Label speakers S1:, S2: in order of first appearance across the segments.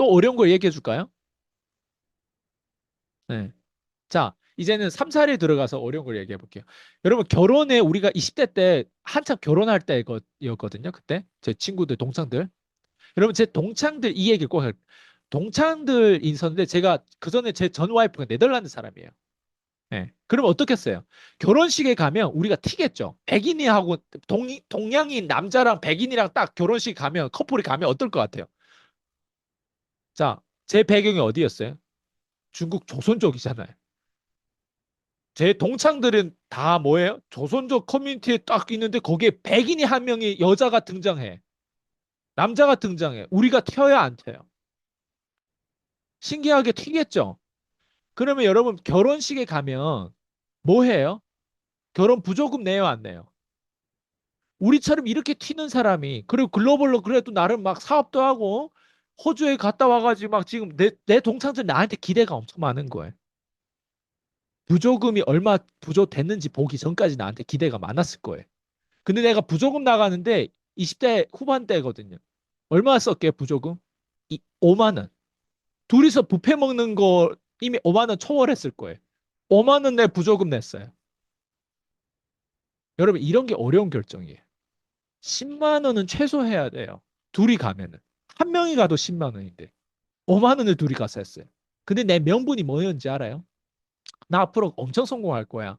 S1: 또 어려운 걸 얘기해 줄까요? 네. 자, 이제는 3, 4에 들어가서 어려운 걸 얘기해 볼게요. 여러분, 결혼에 우리가 20대 때 한참 결혼할 때였거든요. 그때 제 친구들, 동창들. 여러분, 제 동창들 이 얘기를 꼭 할. 동창들 있었는데 제가 그 전에 제 전 와이프가 네덜란드 사람이에요. 예. 그럼 어떻겠어요? 결혼식에 가면 우리가 튀겠죠. 백인이하고 동, 동양인 남자랑 백인이랑 딱 결혼식 가면 커플이 가면 어떨 것 같아요? 자, 제 배경이 어디였어요? 중국 조선족이잖아요. 제 동창들은 다 뭐예요? 조선족 커뮤니티에 딱 있는데 거기에 백인이 한 명이 여자가 등장해. 남자가 등장해. 우리가 튀어야 안 튀어요? 신기하게 튀겠죠? 그러면 여러분 결혼식에 가면 뭐 해요? 결혼 부조금 내요, 안 내요? 우리처럼 이렇게 튀는 사람이 그리고 글로벌로 그래도 나름 막 사업도 하고 호주에 갔다 와가지고 막 지금 내, 내 동창들 나한테 기대가 엄청 많은 거예요. 부조금이 얼마 부조됐는지 보기 전까지 나한테 기대가 많았을 거예요. 근데 내가 부조금 나가는데 20대 후반대거든요. 얼마 썼게 부조금? 이, 5만 원. 둘이서 뷔페 먹는 거 이미 5만 원 초월했을 거예요. 5만 원 내 부조금 냈어요. 여러분 이런 게 어려운 결정이에요. 10만 원은 최소 해야 돼요. 둘이 가면은. 한 명이 가도 10만 원인데 5만 원을 둘이 가서 했어요. 근데 내 명분이 뭐였는지 알아요? 나 앞으로 엄청 성공할 거야.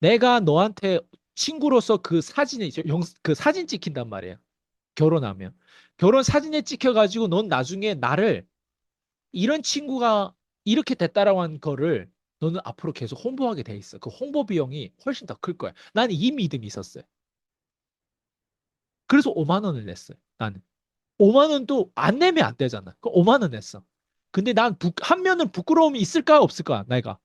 S1: 내가 너한테 친구로서 그 사진에 영, 그 사진 찍힌단 말이에요. 결혼하면. 결혼 사진에 찍혀가지고 넌 나중에 나를 이런 친구가 이렇게 됐다라고 한 거를 너는 앞으로 계속 홍보하게 돼 있어. 그 홍보 비용이 훨씬 더 클 거야. 나는 이 믿음이 있었어요. 그래서 5만 원을 냈어요. 나는. 5만 원도 안 내면 안 되잖아. 그 5만 원 냈어. 근데 난 부, 한 면은 부끄러움이 있을까 없을까 내가.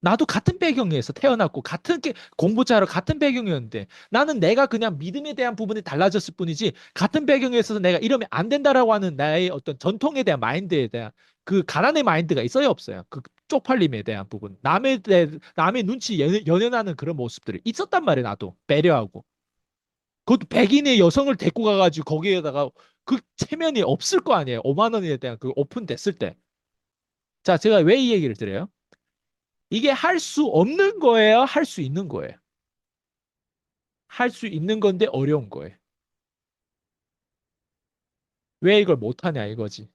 S1: 나도 같은 배경에서 태어났고 같은 게 공부 잘하고 같은 배경이었는데 나는 내가 그냥 믿음에 대한 부분이 달라졌을 뿐이지 같은 배경에 있어서 내가 이러면 안 된다라고 하는 나의 어떤 전통에 대한 마인드에 대한 그 가난의 마인드가 있어요 없어요 그 쪽팔림에 대한 부분 남에 대해 남의 눈치 연, 연연하는 그런 모습들이 있었단 말이에요 나도 배려하고 그것도 백인의 여성을 데리고 가가지고 거기에다가 그 체면이 없을 거 아니에요 5만 원에 대한 그 오픈됐을 때 자 제가 왜 이 얘기를 드려요 이게 할 수 없는 거예요? 할 수 있는 거예요? 할 수 있는 건데 어려운 거예요. 왜 이걸 못하냐 이거지.